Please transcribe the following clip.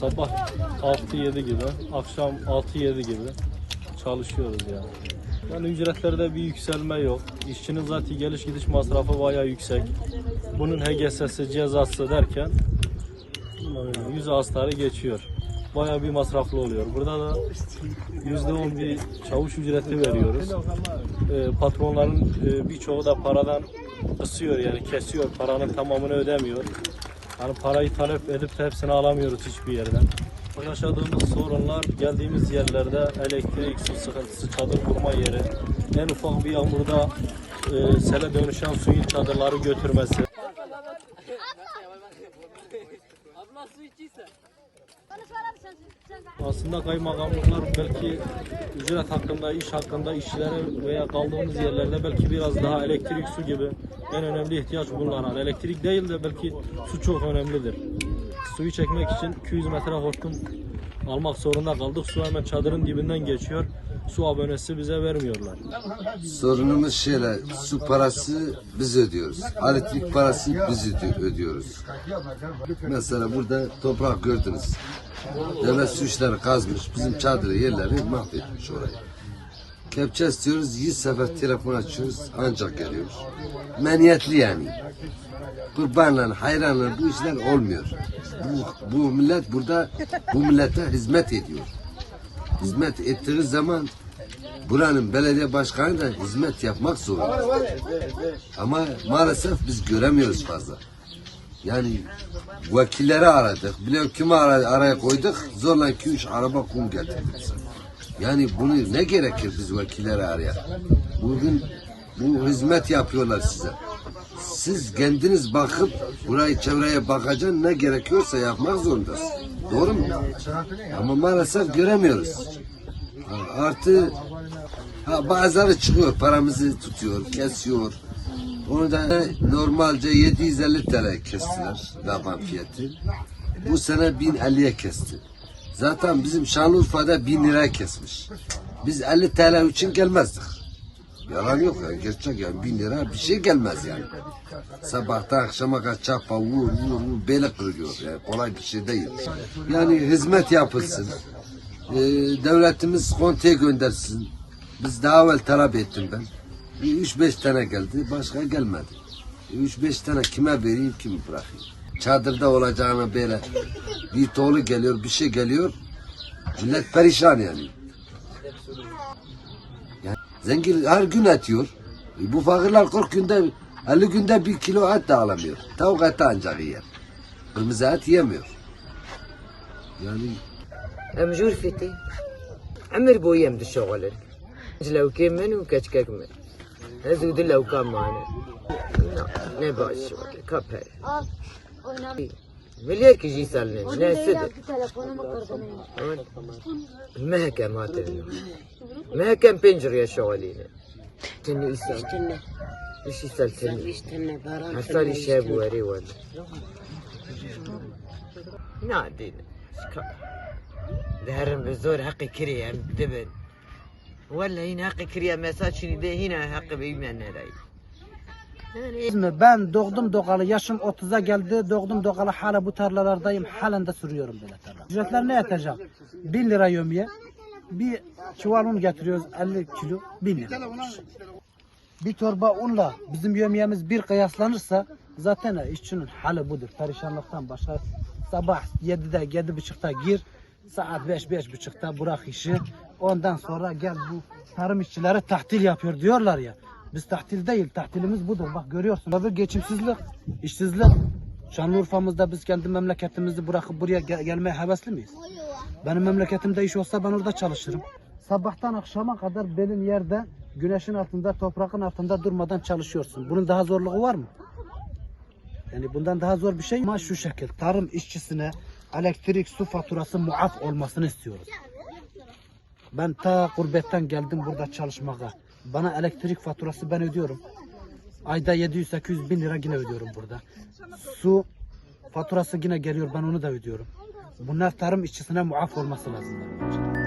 Sabah 6-7 gibi, akşam 6-7 gibi çalışıyoruz yani. Yani ücretlerde bir yükselme yok. İşçinin zaten geliş gidiş masrafı bayağı yüksek. Bunun HGS'si, cezası derken 100 astarı geçiyor. Bayağı bir masraflı oluyor. Burada da %10 bir çavuş ücreti veriyoruz. E, patronların e, birçoğu da paradan kısıyor yani kesiyor. Paranın tamamını ödemiyor. Yani parayı talep edip de hepsini alamıyoruz hiçbir yerden. Yaşadığımız sorunlar geldiğimiz yerlerde elektrik, su sıkıntısı, çadır kurma yeri, en ufak bir yağmurda e, sele dönüşen suyun çadırları götürmesi. Aslında kaymakamlıklar belki ücret hakkında, iş hakkında işçilere veya kaldığımız yerlerde belki biraz daha elektrik, su gibi en önemli ihtiyaç bunlar. Yani elektrik değil de belki su çok önemlidir. Suyu çekmek için 200 metre hortum almak zorunda kaldık. Su hemen çadırın dibinden geçiyor. Su abonesi bize vermiyorlar. Sorunumuz şöyle, su parası biz ödüyoruz. Elektrik parası biz ödüyoruz. Mesela burada toprak gördünüz. Devlet su işleri kazmış, bizim çadırı yerleri mahvetmiş orayı. Kepçe istiyoruz, 100 sefer telefon açıyoruz, ancak geliyor. Meniyetli yani. Kurbanla, hayranla bu işler olmuyor. Bu, bu millet burada, bu millete hizmet ediyor. Hizmet ettiği zaman buranın belediye başkanı da hizmet yapmak zorunda. Ama maalesef biz göremiyoruz fazla. Yani vekilleri aradık. Bile kimi ara- araya koyduk. Zorla 2-3 araba kum getirdik. Yani bunu ne gerekir biz vekilleri arayalım? Bugün bu hizmet yapıyorlar size. Siz kendiniz bakıp burayı çevreye bakacaksın ne gerekiyorsa yapmak zorundasın. Doğru mu? Ama maalesef göremiyoruz. Artı ha, bazıları çıkıyor paramızı tutuyor, kesiyor. Onu da normalce 750 TL kestiler laban fiyatı. Bu sene 1050'ye kesti. Zaten bizim Şanlıurfa'da 1000 lira kesmiş. Biz 50 TL için gelmezdik. Yalan yok yani gerçek yani 1000 lira bir şey gelmez yani. Sabahtan akşama kadar çapa vur vur vur beli kırıyor yani kolay bir şey değil. Yani hizmet yapılsın. Ee, devletimiz kontiye göndersin. Biz daha evvel talep ettim ben. Bir 3-5 tane geldi başka gelmedi. 3-5 tane kime vereyim kimi bırakayım. Çadırda olacağını böyle bir toğlu geliyor bir şey geliyor. Millet perişan yani. Yani zengin her gün atıyor. E, Bu fakirler 40 günde 50 günde bir kilo et de alamıyor. Tavuk eti ancak yer. Kırmızı et yemiyor. Yani ام جورفتي عمر بويم دي الشغل لو كان من وكشكك من Réseau de l'eau commune. Non, n'importe quoi. Kapel. مليك يجي يسالني شنو السبب؟ ما كان ما ما كان بنجر يا شغالينا تني يسال إيش يسال تنو؟ عصار يشاب وري ولا نادينا شكرا دهرم بزور حقي كريم دبن Vallahi hakkı kiriye mesajını de yine hakkı bilmeyenler yani... Ben doğdum doğalı, yaşım 30'a geldi, doğdum doğalı hala bu tarlalardayım, halen de sürüyorum böyle tarla. Ücretler ne yatacak? 1000 lira yömye, bir çuval un getiriyoruz 50 kilo, 1000 lira. Bir torba unla bizim yömyemiz bir kıyaslanırsa zaten işçinin hali budur. Perişanlıktan başka sabah 7'de 7.30'da gir, saat 5 5.30'da bırak işi. Ondan sonra gel bu tarım işçileri tahtil yapıyor diyorlar ya. Biz tahtil değil, tahtilimiz budur. Bak görüyorsun. Tabii geçimsizlik, işsizlik. Şanlıurfa'mızda biz kendi memleketimizi bırakıp buraya gel- gelmeye hevesli miyiz? Benim memleketimde iş olsa ben orada çalışırım. Sabahtan akşama kadar belin yerde, güneşin altında, toprağın altında durmadan çalışıyorsun. Bunun daha zorluğu var mı? Yani bundan daha zor bir şey ama şu şekil. Tarım işçisine elektrik, su faturası muaf olmasını istiyoruz. Ben ta gurbetten geldim burada çalışmaya. Bana elektrik faturası ben ödüyorum. Ayda 700-800 bin lira yine ödüyorum burada. Su faturası yine geliyor ben onu da ödüyorum. Bunlar tarım işçisine muaf olması lazım.